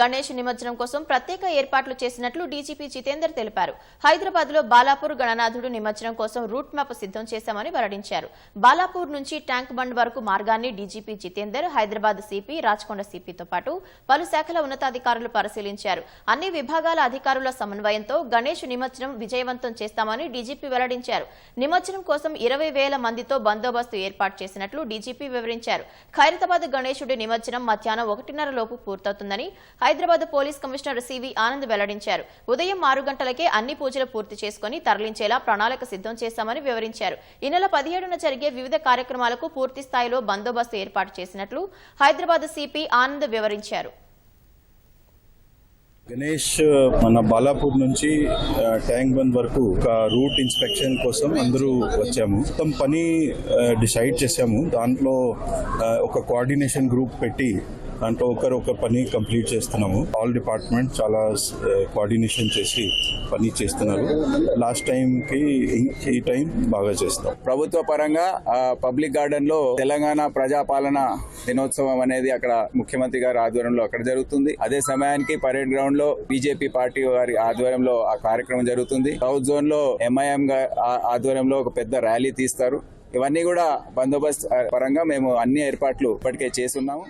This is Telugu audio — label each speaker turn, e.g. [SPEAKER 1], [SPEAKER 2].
[SPEAKER 1] గణేష్ నిమజ్జనం కోసం ప్రత్యేక ఏర్పాట్లు చేసినట్లు డీజీపీ జితేందర్ తెలిపారు. హైదరాబాద్లో బాలాపూర్ గణనాథుడు నిమజ్జనం కోసం రూట్ మ్యాప్ సిద్ధం చేశామని వెల్లడించారు. బాలాపూర్ నుంచి ట్యాంక్ బండ్ వరకు మార్గాన్ని డీజీపీ జితేందర్ హైదరాబాద్ సిపి రాచకొండ సిపితో పాటు పలు శాఖల ఉన్నతాధికారులు పరిశీలించారు. అన్ని విభాగాల అధికారుల సమన్వయంతో గణేష్ నిమజ్జనం విజయవంతం చేస్తామని డీజీపీ వెల్లడించారు. నిమజ్జనం కోసం ఇరవై వేల మందితో బందోబస్తు ఏర్పాటు చేసినట్లు డీజీపీ వివరించారు. ఖైరతాబాద్ గణేశుడి నిమజ్జనం మధ్యాహ్నం ఒకటిన్నర లోపు పూర్తవుతుందని Hyderabad police commissioner CV Anand వెల్లడించారు. ఉదయం ఆరు గంటలకే అన్ని పూజలు పూర్తి చేసుకుని తరలించేలా ప్రణాళిక సిద్ధం చేశామని వివరించారు. ఈ నెల పదిహేడున జరిగే వివిధ కార్యక్రమాలకు పూర్తి స్థాయిలో బందోబస్తు ఏర్పాటు చేసినట్లు హైదరాబాద్ సిపి ఆనంద్ వివరించారు.
[SPEAKER 2] గణేష్ మన బాలాపూర్ నుంచి ట్యాంక్ బండ్ వరకు ఒక రూట్ ఇన్స్పెక్షన్ కోసం అందరూ వచ్చాము. మొత్తం పని డిసైడ్ చేసాము దాంట్లో ఒక కోఆర్డినేషన్ గ్రూప్ పెట్టి దాంట్లో ఒకరు ఒక పని కంప్లీట్ చేస్తున్నాము. ఆల్ డిపార్ట్మెంట్ చాలా కోఆర్డినేషన్ చేసి పని చేస్తున్నారు. లాస్ట్ టైంకి ఈ టైం బాగా చేస్తాం.
[SPEAKER 3] ప్రభుత్వ పరంగా పబ్లిక్ గార్డెన్లో తెలంగాణ ప్రజాపాలన దినోత్సవం అనేది అక్కడ ముఖ్యమంత్రి గారి ఆధ్వర్యంలో అక్కడ జరుగుతుంది. అదే సమయానికి పరేడ్ గ్రౌండ్లో బీజేపీ పార్టీ వారి ఆధ్వర్యంలో ఆ కార్యక్రమం జరుగుతుంది. సౌత్ జోన్లో ఎంఐఎం ఆధ్వర్యంలో ఒక పెద్ద ర్యాలీ తీస్తారు. ఇవన్నీ కూడా బందోబస్తు పరంగా మేము అన్ని ఏర్పాట్లు ఇప్పటికే చేస్తున్నాము.